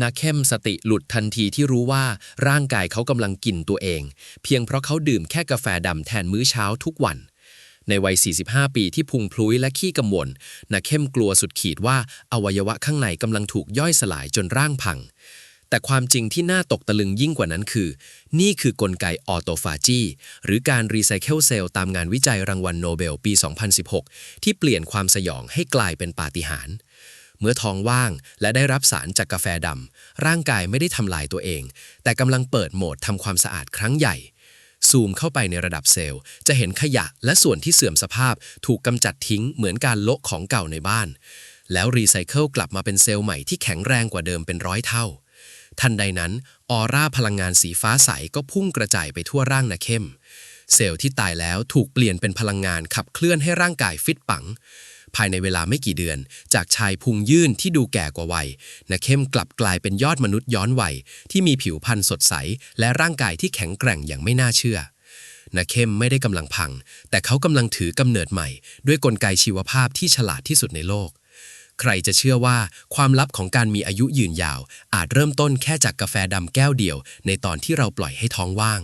นาเข้มสติหลุดทันทีที่รู้ว่าร่างกายเขากำลังกินตัวเอง เพียงเพราะเขาดื่มแค่กาแฟดำแทนมื้อเช้าทุกวัน ในวัย 45 ปีที่พุงพลุยและขี้กังวลนาเข้มกลัวสุดขีดว่าอวัยวะข้างในกำลังถูกย่อยสลายจนร่างพัง แต่ความจริงที่น่าตกตะลึงยิ่งกว่านั้นคือ นี่คือกลไกออโตฟาจีหรือการรีไซเคิลเซลล์ตามงานวิจัยรางวัลโนเบลปี 2016 ที่เปลี่ยนความสยองให้กลายเป็นปาฏิหาริย์ เมื่อท้องว่างและได้รับสารจากกาแฟดำร่างกายไม่ได้ทำลายตัวเอง แต่กำลังเปิดโหมดทำความสะอาดครั้งใหญ่ ซูมเข้าไปในระดับเซลล์ จะเห็นขยะและส่วนที่เสื่อมสภาพถูกกำจัดทิ้งเหมือนการโละของเก่าในบ้าน แล้วรีไซเคิลกลับมาเป็นเซลล์ใหม่ที่แข็งแรงกว่าเดิมเป็นร้อยเท่า ทันใดนั้น ออร่าพลังงานสีฟ้าใสก็พุ่งกระจายไปทั่วร่างนาเข้มเซลล์ที่ตายแล้วถูกเปลี่ยนเป็นพลังงานขับเคลื่อนให้ร่างกายฟิตปัง ภายในเวลาไม่กี่เดือน จากชายพุงยื่นที่ดูแก่กว่าวัยนาเข้มกลับกลายเป็นยอดมนุษย์ย้อนวัยที่มีผิวพรรณสดใส และร่างกายที่แข็งแกร่งอย่างไม่น่าเชื่อนาเข้มไม่ได้กำลังพัง แต่เขากำลังถือกำเนิดใหม่ ด้วยกลไกชีวภาพที่ฉลาดที่สุดในโลก ใครจะเชื่อว่าความลับของการมีอายุยืนยาว อาจเริ่มต้นแค่จากกาแฟดำแก้วเดียว ในตอนที่เราปล่อยให้ท้องว่าง